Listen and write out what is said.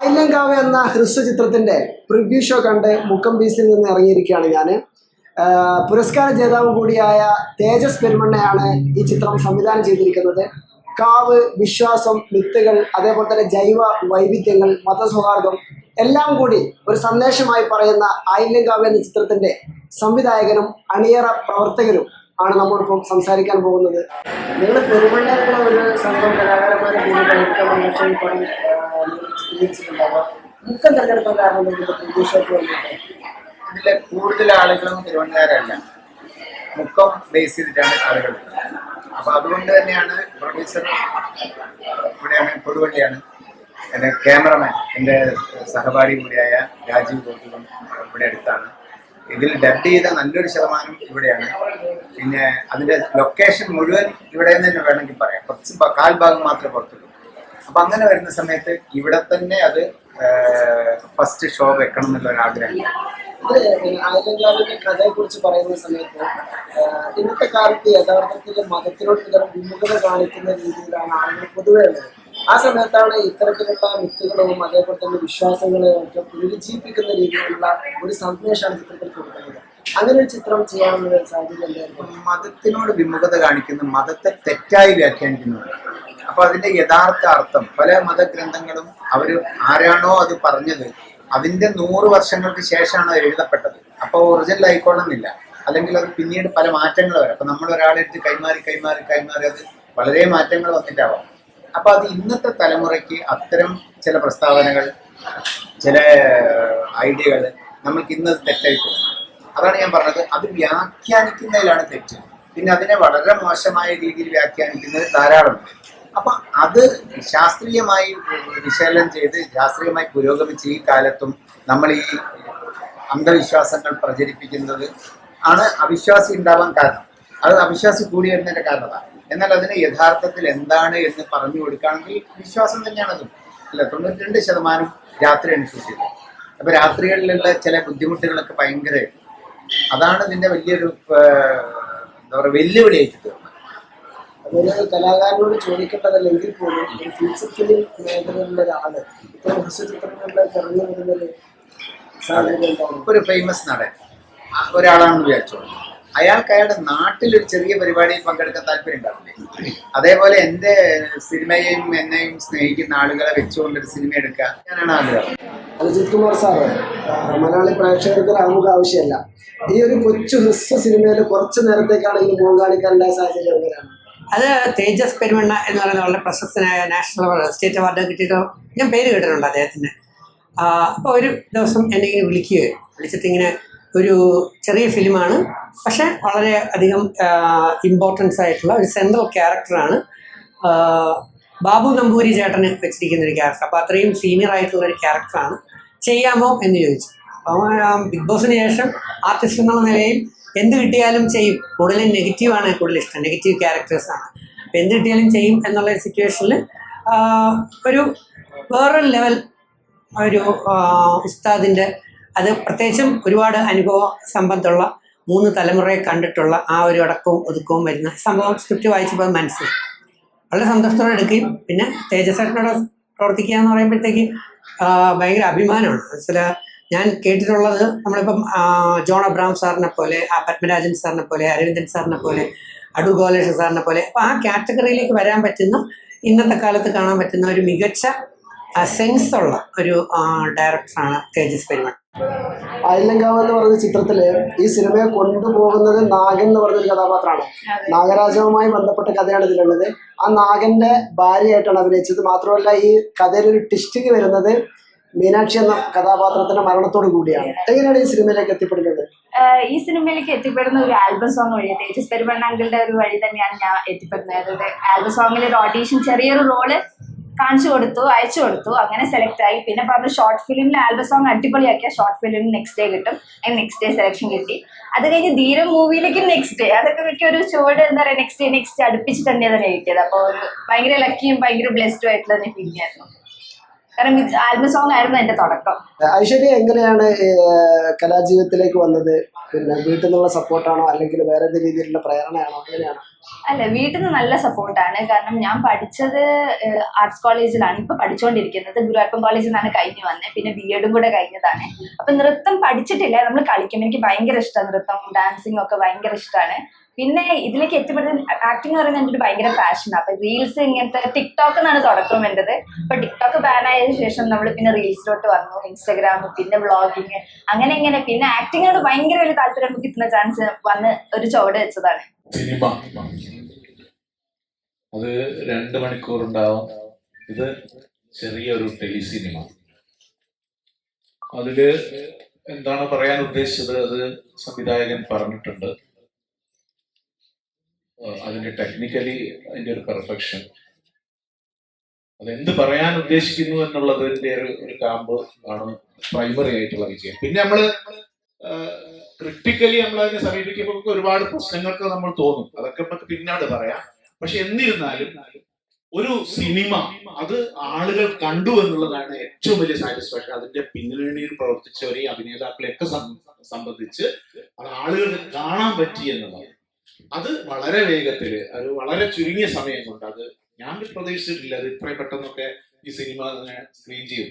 ഐലങ്കാവ് എന്ന ഹ്രസ്വ ചിത്രത്തിന്റെ പ്രിവ്യൂ ഷോ കണ്ട് മുക്കം ബീസിൽ നിന്ന് ഇറങ്ങിയിരിക്കുകയാണ് ഞാൻ പുരസ്കാര ജേതാവ് കൂടിയായ തേജസ് പെരുമണ്ണയാണ് ഈ ചിത്രം സംവിധാനം ചെയ്തിരിക്കുന്നത്. കാവ് വിശ്വാസം മിത്തുകൾ അതേപോലെ തന്നെ ജൈവ വൈവിധ്യങ്ങൾ മതസൗഹാർദ്ദം എല്ലാം കൂടി ഒരു സന്ദേശമായി പറയുന്ന ഐലങ്കാവ് എന്ന ചിത്രത്തിന്റെ സംവിധായകനും അണിയറ പ്രവർത്തകരും ആണ് നമ്മളിപ്പം സംസാരിക്കാൻ പോകുന്നത്. നിങ്ങൾ പെരുമണ്ണയിലുള്ള ഒരു സംഘം കലാകാരന്മാരെ കൂടി പ്രവർത്തനം ലക്ഷം പണം ചിത്രീകരിച്ചിട്ടുണ്ടാവുക മുക്കം തെരഞ്ഞെടുപ്പ് കാരണം പ്രതീക്ഷയ്ക്ക് കൂടുതൽ ആളുകളും തിരുവനന്തപുരമല്ല മുക്കം ബേസ് ചെയ്തിട്ടാണ് ആളുകൾ അപ്പൊ അതുകൊണ്ട് തന്നെയാണ് പ്രൊഡ്യൂസർ ഇവിടെയാണ് കൊടുവള്ളിയാണ്. എന്റെ ക്യാമറമാൻ എന്റെ സഹപാഠി കൂടിയായ രാജീവ് ഗോകുലം ഇവിടെ അടുത്താണ്. ഇതിൽ ഡബ് ചെയ്ത നല്ലൊരു ശതമാനം ഇവിടെയാണ്. പിന്നെ അതിന്റെ ലൊക്കേഷൻ മുഴുവൻ ഇവിടെ നിന്ന് തന്നെ വേണമെങ്കിൽ പറയാം. കുറച്ച് കാൽഭാഗം മാത്രമേ പുറത്തുള്ളൂ. അപ്പൊ അങ്ങനെ വരുന്ന സമയത്ത് ഇവിടെ തന്നെ അത് ഫസ്റ്റ് ഷോ വെക്കണം എന്നുള്ള ഒരു ആഗ്രഹം. കഥയെ കുറിച്ച് പറയുന്ന സമയത്ത് ഇന്നത്തെ കാലത്ത് യഥാർത്ഥത്തിൽ മതത്തിനോട് വിമുഖത കാണിക്കുന്ന രീതിയിലാണ് ആളുകൾ പൊതുവേ ഉള്ളത്. ആ സമയത്താണ് ഇത്തരത്തിലുള്ള മിത്തുകളും അതേപോലെ തന്നെ വിശ്വാസങ്ങളെയും ഒക്കെ പുനരുജ്ജീവിപ്പിക്കുന്ന രീതിയിലുള്ള ഒരു സന്ദേശമാണ് ചിത്രത്തിൽ കൊടുക്കുന്നത്. അങ്ങനെ ഒരു ചിത്രം ചെയ്യാനുള്ള സാധ്യത മതത്തിനോട് വിമുഖത കാണിക്കുന്നു മതത്തെ തെറ്റായി വ്യാഖ്യാനിക്കുന്നു. അപ്പൊ അതിന്റെ യഥാർത്ഥ അർത്ഥം പല മതഗ്രന്ഥങ്ങളും അവർ ആരാണോ അത് പറഞ്ഞത് അതിന്റെ നൂറ് വർഷങ്ങൾക്ക് ശേഷമാണ് അത് എഴുതപ്പെട്ടത്. അപ്പൊ ഒറിജിനൽ ആയിക്കോണമെന്നില്ല അല്ലെങ്കിൽ അത് പിന്നീട് പല മാറ്റങ്ങൾ വരും. അപ്പൊ നമ്മൾ ഒരാളെടുത്ത് കൈമാറി കൈമാറി കൈമാറി അത് വളരെ മാറ്റങ്ങൾ വന്നിട്ടാവാം. അപ്പൊ അത് ഇന്നത്തെ തലമുറയ്ക്ക് അത്തരം ചില പ്രസ്താവനകൾ ചില ഐഡിയകൾ നമ്മൾക്ക് ഇന്ന് തെറ്റായി അതാണ് ഞാൻ പറഞ്ഞത്. അത് വ്യാഖ്യാനിക്കുന്നതിലാണ് തെറ്റ്. പിന്നെ അതിനെ വളരെ മോശമായ രീതിയിൽ വ്യാഖ്യാനിക്കുന്നത് ധാരാളമുണ്ട് അപ്പൊ അത് ശാസ്ത്രീയമായി വിശകലനം ചെയ്ത് ശാസ്ത്രീയമായി പുരോഗമിച്ച് ഈ കാലത്തും നമ്മൾ ഈ അന്ധവിശ്വാസങ്ങൾ പ്രചരിപ്പിക്കുന്നത് ആണ് അവിശ്വാസി ഉണ്ടാവാൻ കാരണം. അത് അവിശ്വാസി കൂടി വരുന്നതിന്റെ കാരണമാണ്. എന്നാൽ അതിന് യഥാർത്ഥത്തിൽ എന്താണ് എന്ന് പറഞ്ഞു കൊടുക്കുകയാണെങ്കിൽ വിശ്വാസം തന്നെയാണത് അല്ല തൊണ്ണൂറ്റി രണ്ട് ശതമാനം രാത്രി അനുസരിച്ചത് അപ്പൊ രാത്രികളിലുള്ള ചില ബുദ്ധിമുട്ടുകളൊക്കെ ഭയങ്കര അതാണ് ഇതിന്റെ വലിയൊരു എന്താ പറയുക വെല്ലുവിളിയായിട്ട് തീർന്നത്. അതൊരു കലാകാരനോട് ചോദിക്കേണ്ടതല്ലെങ്കിൽ പോലും ഒരു ഫീച്ചർ ഫിലിം മേഖലയിലുള്ള ഒരാൾ ഇത്തരം ഹസ്യചിത്രങ്ങളുടെ ഇറങ്ങി വരുന്നൊരു സാധ്യത ഒരു ഫേമസ് നടൻ ഒരാളാണെന്ന് വിചാരിച്ചോളൂ. അയാൾക്ക് അയാളുടെ നാട്ടിൽ ഒരു ചെറിയ പരിപാടിയിൽ പങ്കെടുക്കാൻ താല്പര്യം ഉണ്ടാവില്ലേ? അതേപോലെ എന്റെ സിനിമയെയും എന്നെയും സ്നേഹിക്കുന്ന ആളുകളെ വെച്ചുകൊണ്ട് ഒരു സിനിമ എടുക്കുക ഞാനാണ് ആഗ്രഹം. അജിത് കുമാർ സാറ് മലയാളി പ്രേക്ഷകർക്ക് ഒരു ആമുഖ ആവശ്യമല്ല. ഈ ഒരു കൊച്ചു ഹ്രസ്വ സിനിമയിൽ കുറച്ചു നേരത്തേക്കാണെങ്കിലും മുഖം കാണിക്കാനുള്ള സാഹചര്യം എങ്ങനെയാണ്? അത് തേജസ് പെരുമണ്ണ എന്ന് പറയുന്ന വളരെ പ്രശസ്തനായ നാഷണൽ അവാർഡ് സ്റ്റേറ്റ് അവാർഡ് കിട്ടിയിട്ട് ഞാൻ പേര് കേട്ടിട്ടുണ്ട് അദ്ദേഹത്തിന്. അപ്പോൾ ഒരു ദിവസം എന്നെ ഇങ്ങനെ വിളിക്കുകയും വിളിച്ചിട്ടിങ്ങനെ ഒരു ചെറിയ ഫിലിമാണ്. പക്ഷെ വളരെ അധികം ഇമ്പോർട്ടൻസ് ആയിട്ടുള്ള ഒരു സെൻട്രൽ ക്യാരക്ടറാണ് ബാബു നമ്പൂരി ചേട്ടന് വെച്ചിരിക്കുന്ന ഒരു ക്യാരക്ടർ അപ്പോൾ അത്രയും സീനിയർ ആയിട്ടുള്ള ഒരു ക്യാരക്ടറാണ് ചെയ്യാമോ എന്ന് ചോദിച്ചു. അപ്പോൾ ബിഗ് ബോസിന് ശേഷം ആർട്ടിസ്റ്റ് എന്നുള്ള നിലയിൽ എന്ത് കിട്ടിയാലും ചെയ്യും. കൂടുതലും നെഗറ്റീവാണ് കൂടുതൽ ഇഷ്ടം. നെഗറ്റീവ് ക്യാരക്ടേഴ്സാണ് അപ്പോൾ എന്ത് കിട്ടിയാലും ചെയ്യും എന്നുള്ള സിറ്റുവേഷനിൽ ഒരു വേറൊരു ലെവൽ ഒരു ഉസ്താദിന്റെ അത് പ്രത്യേകിച്ചും ഒരുപാട് അനുഭവ സമ്പത്തുള്ള മൂന്ന് തലമുറയെ കണ്ടിട്ടുള്ള ആ ഒരു അടക്കവും ഒതുക്കവും വരുന്ന സംഭവം സ്ക്രിപ്റ്റ് വായിച്ചപ്പോൾ മനസ്സിലായി. വളരെ സന്തോഷത്തോടെ എടുക്കുകയും പിന്നെ തേജസ്സേട്ടനോട് പ്രവർത്തിക്കുക എന്ന് പറയുമ്പോഴത്തേക്ക് ഭയങ്കര അഭിമാനമാണ്. ചില ഞാൻ കേട്ടിട്ടുള്ളത് നമ്മളിപ്പം ജോൺ അബ്രാം സാറിനെ പോലെ ആ പത്മരാജൻ സാറിനെ പോലെ അരവിന്ദൻ സാറിനെ പോലെ അടു ഗോലേഷ് സാറിനെ പോലെ അപ്പോൾ ആ കാറ്റഗറിയിലേക്ക് വരാൻ പറ്റുന്ന ഇന്നത്തെ കാലത്ത് കാണാൻ പറ്റുന്ന ഒരു മികച്ച സെൻസ് ഉള്ള ഒരു ഡയറക്ടറാണ് തേജസ് പെരുമൺ അയലങ്കാവ് എന്ന് പറയുന്ന ചിത്രത്തിൽ ഈ സിനിമയെ കൊണ്ടുപോകുന്നത് നാഗൻ എന്ന് പറഞ്ഞൊരു കഥാപാത്രമാണ്. നാഗരാജവുമായി ബന്ധപ്പെട്ട കഥയാണ് ഇതിലുള്ളത്. ആ നാഗന്റെ ഭാര്യയായിട്ടാണ് അഭിനയിച്ചത്. മാത്രമല്ല ഈ കഥയിൽ ഒരു ട്വിസ്റ്റിങ് വരുന്നത് മീനാക്ഷി എന്ന കഥാപാത്രത്തിന്റെ മരണത്തോടു കൂടിയാണ്. എങ്ങനെയാണ് ഈ സിനിമയിലേക്ക് എത്തിപ്പെടുന്നത്? ഈ സിനിമയിലേക്ക് എത്തിപ്പെടുന്ന ഒരു ആൽബം സോങ് വഴി തേജസ് പെരുമണ്ണങ്കിളുടെ ഒരു വഴി തന്നെയാണ് ഞാൻ എത്തിപ്പെടുന്നത്. ആൽബം സോങ്ങിൽ ഒരു ഓഡീഷൻ ചെറിയൊരു റോൾ കാണിച്ചു കൊടുത്തു അയച്ചു കൊടുത്തു. അങ്ങനെ സെലക്ട് ആയി. പിന്നെ പറഞ്ഞു ഷോർട്ട് ഫിലിമിൽ ആൽബം സോങ് അടിപൊളിയാക്കിയ ഷോർട്ട് ഫിലിം നെക്സ്റ്റ് ഡേ കിട്ടും. അതിന് നെക്സ്റ്റ് ഡേ സെലക്ഷൻ കിട്ടി. അത് കഴിഞ്ഞ് ധീരം മൂവിയിലേക്ക് നെക്സ്റ്റ് ഡേ അതൊക്കെ മിക്ക ഒരു ചുവട് എന്താ പറയുക നെക്സ്റ്റ് ഡേ നെക്സ്റ്റ് അടുപ്പിച്ച് തന്നെ തന്നെ കിട്ടിയത് അപ്പോൾ ഒരു ഭയങ്കര ലക്കിയും ഭയങ്കര ബ്ലെസ്ഡും ആയിട്ടുള്ള ഫീൽ ചെയ്യായിരുന്നു കാരണം ആൽബം സോങ് ആയിരുന്നു എന്റെ തുടക്കം. ഐശ്വര്യ എങ്ങനെയാണ് കലാജീവിതത്തിലേക്ക് വന്നത്? പിന്നെ വീട്ടിൽ നിന്നുള്ള സപ്പോർട്ടാണോ അല്ലെങ്കിൽ വേറെ ഏത് രീതിയിലുള്ള പ്രേരണയാണോ? എങ്ങനെയാണ്? അല്ല വീട്ടിൽ നിന്ന് നല്ല സപ്പോർട്ടാണ് കാരണം ഞാൻ പഠിച്ചത് ആർട്സ് കോളേജിലാണ് ഇപ്പൊ പഠിച്ചുകൊണ്ടിരിക്കുന്നത് ഗുരുവായൂരപ്പം കോളേജിൽ നിന്നാണ് കഴിഞ്ഞു വന്നത് പിന്നെ ബി എഡും കൂടെ കഴിഞ്ഞതാണ്. അപ്പൊ നൃത്തം പഠിച്ചിട്ടില്ല. നമ്മൾ കളിക്കും. എനിക്ക് ഭയങ്കര ഇഷ്ടമാണ് നൃത്തം ഡാൻസിങ് ഒക്കെ ഭയങ്കര ഇഷ്ടമാണ് പിന്നെ ഇതിലേക്ക് എത്തിപ്പെടുന്ന ആക്ടിംഗ് എന്ന് പറയുന്നത് എന്റെ ഭയങ്കര പാഷനാണ് അപ്പൊ റീൽസ് ഇങ്ങനത്തെ ടിക്ടോക്ക് എന്നാണ് തുടക്കം വേണ്ടത് അപ്പൊ ടിക്ടോക്ക് ബാൻ ആയതിനു ശേഷം നമ്മൾ പിന്നെ റീൽസിലോട്ട് വന്നു. ഇൻസ്റ്റാഗ്രാം പിന്നെ വ്ളോഗിങ് അങ്ങനെ ഇങ്ങനെ. പിന്നെ ആക്ടിങ്ങിനോട് ഭയങ്കര വലിയ താല്പര്യം നമുക്ക് കിട്ടുന്ന ചാൻസ് വന്ന് ഒരു ചുവട് വെച്ചതാണ്. അത് രണ്ട് മണിക്കൂർ ഉണ്ടാവും. ഇത് ചെറിയൊരു ടെലി സിനിമ അതിൽ എന്താണ് പറയാൻ ഉദ്ദേശിച്ചത്? അത് സംവിധായകൻ പറഞ്ഞിട്ടുണ്ട്. ഏഹ് അതിന്റെ ടെക്നിക്കലി അതിന്റെ ഒരു പെർഫെക്ഷൻ അതെന്ത് പറയാൻ ഉദ്ദേശിക്കുന്നു എന്നുള്ളതിന്റെ ഒരു ഒരു കാമ്പ് ആണ് പ്രൈമറി ആയിട്ടുള്ള വിജയം. പിന്നെ നമ്മൾ ക്രിട്ടിക്കലി നമ്മൾ അതിനെ സമീപിക്കുമ്പോൾ ഒരുപാട് പ്രശ്നങ്ങൾക്ക് നമ്മൾ തോന്നും. അതൊക്കെ നമുക്ക് പിന്നാട് പറയാം. പക്ഷെ എന്നിരുന്നാലും ഒരു സിനിമ അത് ആളുകൾ കണ്ടു എന്നുള്ളതാണ് ഏറ്റവും വലിയ സാറ്റിസ്ഫാക്ഷൻ അതിന്റെ പിന്നണിയിൽ പ്രവർത്തിച്ചവരെയും അഭിനേതാക്കളെയൊക്കെ സംബന്ധിച്ച് അത് ആളുകൾക്ക് കാണാൻ പറ്റി എന്നുള്ളത് അത് വളരെ വേഗത്തിൽ അത് വളരെ ചുരുങ്ങിയ സമയം കൊണ്ട് അത് ഞാൻ പ്രതീക്ഷിച്ചിട്ടില്ല അത് ഇത്രയും പെട്ടെന്നൊക്കെ ഈ സിനിമ സ്ക്രീൻ ചെയ്യും.